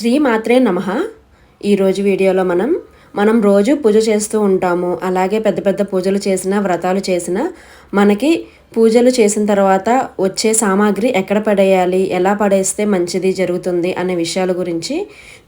శ్రీ మాత్రే నమ ఈరోజు వీడియోలో మనం మనం రోజు పూజ చేస్తూ ఉంటాము. అలాగే పెద్ద పెద్ద పూజలు చేసిన వ్రతాలు చేసిన మనకి పూజలు చేసిన తర్వాత వచ్చే సామాగ్రి ఎక్కడ పడేయాలి ఎలా పడేస్తే మంచిది జరుగుతుంది అనే విషయాల గురించి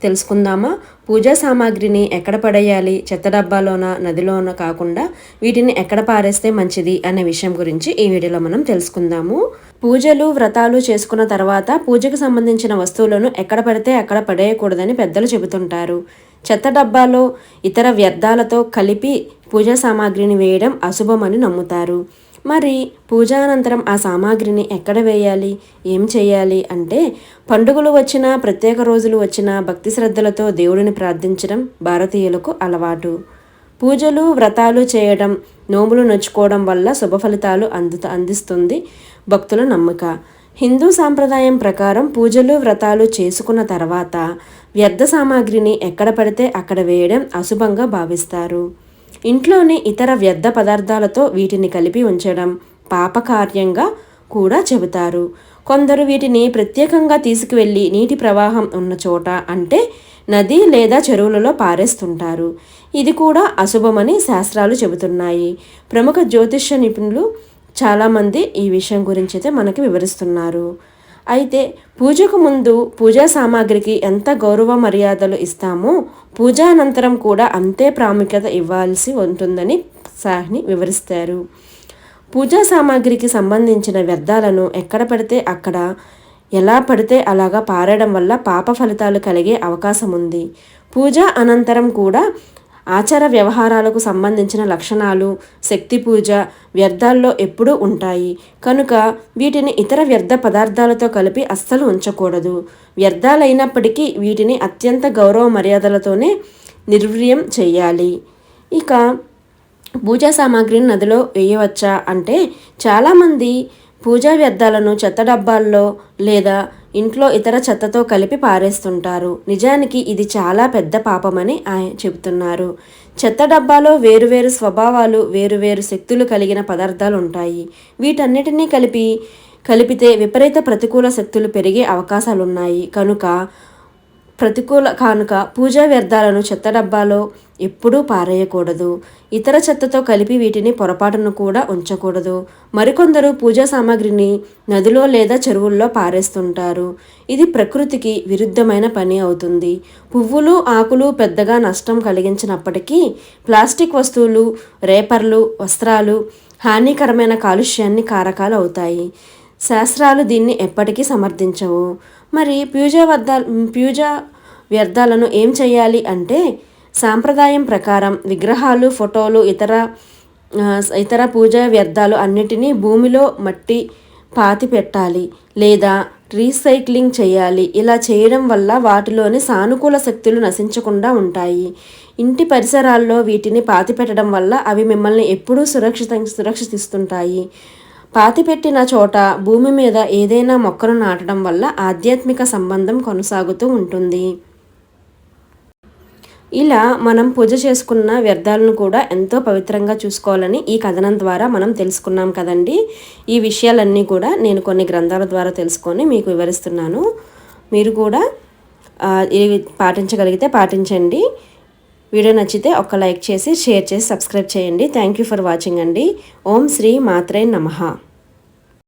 తెలుసుకుందామా? పూజా సామాగ్రిని ఎక్కడ పడేయాలి చెత్త డబ్బాలోన నదిలోన కాకుండా వీటిని ఎక్కడ పారేస్తే మంచిది అనే విషయం గురించి ఈ వీడియోలో మనం తెలుసుకుందాము. పూజలు వ్రతాలు చేసుకున్న తర్వాత పూజకు సంబంధించిన వస్తువులను ఎక్కడ పడితే అక్కడ పడేయకూడదని పెద్దలు చెబుతుంటారు. చెత్త డబ్బాలో ఇతర వ్యర్థాలతో కలిపి పూజా సామాగ్రిని వేయడం అశుభమని నమ్ముతారు. మరి పూజానంతరం ఆ సామాగ్రిని ఎక్కడ వేయాలి? ఏం చేయాలి? అంటే పండుగలు వచ్చినా ప్రత్యేక రోజులు వచ్చినా భక్తి శ్రద్ధలతో దేవుడిని ప్రార్థించడం భారతీయులకు అలవాటు. పూజలు వ్రతాలు చేయడం నోములు నొచ్చుకోవడం వల్ల శుభ ఫలితాలు అందు అందిస్తుంది భక్తుల నమ్మక. హిందూ సాంప్రదాయం ప్రకారం పూజలు వ్రతాలు చేసుకున్న తర్వాత వ్యర్థ సామాగ్రిని ఎక్కడ పడితే అక్కడ వేయడం అశుభంగా భావిస్తారు. ఇంట్లోని ఇతర వ్యర్థ పదార్థాలతో వీటిని కలిపి ఉంచడం పాపకార్యంగా కూడా చెబుతారు. కొందరు వీటిని ప్రత్యేకంగా తీసుకువెళ్ళి నీటి ప్రవాహం ఉన్న చోట అంటే నది లేదా చెరువులలో పారేస్తుంటారు. ఇది కూడా అశుభమని శాస్త్రాలు చెబుతున్నాయి. ప్రముఖ జ్యోతిష్య నిపుణులు చాలామంది ఈ విషయం గురించి అయితే మనకి వివరిస్తున్నారు. అయితే పూజకు ముందు పూజా సామాగ్రికి ఎంత గౌరవ మర్యాదలు ఇస్తామో పూజానంతరం కూడా అంతే ప్రాముఖ్యత ఇవ్వాల్సి ఉంటుందని సాహ్ని వివరిస్తారు. పూజా సామాగ్రికి సంబంధించిన వ్యర్థాలను ఎక్కడ పడితే అక్కడ ఎలా పడితే అలాగా పారడం వల్ల పాప ఫలితాలు కలిగే అవకాశం ఉంది. పూజ అనంతరం కూడా ఆచార వ్యవహారాలకు సంబంధించిన లక్షణాలు శక్తి పూజ వ్యర్థాల్లో ఎప్పుడూ ఉంటాయి. కనుక వీటిని ఇతర వ్యర్థ పదార్థాలతో కలిపి అస్సలు ఉంచకూడదు. వ్యర్థాలైనప్పటికీ వీటిని అత్యంత గౌరవ మర్యాదలతోనే నిర్వీర్యం చేయాలి. ఇక పూజా సామాగ్రిని నదిలో వేయవచ్చా? అంటే చాలామంది పూజా వ్యర్థాలను చెత్త డబ్బాల్లో లేదా ఇంట్లో ఇతర చెత్తతో కలిపి పారేస్తుంటారు. నిజానికి ఇది చాలా పెద్ద పాపమని ఆయన చెబుతున్నారు. చెత్త డబ్బాలో వేరువేరు స్వభావాలు వేరువేరు శక్తులు కలిగిన పదార్థాలు ఉంటాయి వీటన్నిటినీ కలిపి కలిపితే విపరీత ప్రతికూల శక్తులు పెరిగే అవకాశాలున్నాయి. కనుక ప్రతికూల కానుక పూజా వ్యర్థాలను చెత్త డబ్బాలో ఎప్పుడూ పారేయకూడదు. ఇతర చెత్తతో కలిపి వీటిని పొరపాటును కూడా ఉంచకూడదు. మరికొందరు పూజా సామాగ్రిని నదిలో లేదా చెరువుల్లో పారేస్తుంటారు. ఇది ప్రకృతికి విరుద్ధమైన పని అవుతుంది. పువ్వులు ఆకులు పెద్దగా నష్టం కలిగించినప్పటికీ ప్లాస్టిక్ వస్తువులు రేపర్లు వస్త్రాలు హానికరమైన కాలుష్యాన్ని కారకాలు అవుతాయి. శాస్త్రాలు దీన్ని ఎప్పటికీ సమర్థించవు. మరి ప్యూజా వద్ద ప్యూజా వ్యర్థాలను ఏం చేయాలి అంటే సాంప్రదాయం ప్రకారం విగ్రహాలు ఫోటోలు ఇతర ఇతర పూజా వ్యర్థాలు అన్నిటినీ భూమిలో మట్టి పాతి పెట్టాలి లేదా రీసైక్లింగ్ చేయాలి ఇలా చేయడం వల్ల వాటిలోని సానుకూల శక్తులు నశించకుండా ఉంటాయి. ఇంటి పరిసరాల్లో వీటిని పాతి పెట్టడం వల్ల అవి మిమ్మల్ని ఎప్పుడూ సురక్షిత సురక్షితిస్తుంటాయి. పాతిపెట్టిన చోట భూమి మీద ఏదైనా మొక్కను నాటడం వల్ల ఆధ్యాత్మిక సంబంధం కొనసాగుతూ ఉంటుంది. ఇలా మనం పూజ చేసుకున్న వ్యర్థాలను కూడా ఎంతో పవిత్రంగా చూసుకోవాలని ఈ కథనం ద్వారా మనం తెలుసుకున్నాం కదండి. ఈ విషయాలన్నీ కూడా నేను కొన్ని గ్రంథాల ద్వారా తెలుసుకొని మీకు వివరిస్తున్నాను. మీరు కూడా ఇవి పాటించగలిగితే పాటించండి. వీడియో నచ్చితే ఒక లైక్ చేసి షేర్ చేసి సబ్స్క్రైబ్ చేయండి. థ్యాంక్ యూ ఫర్ వాచింగ్ అండి. ఓం శ్రీ మాత్రే నమః.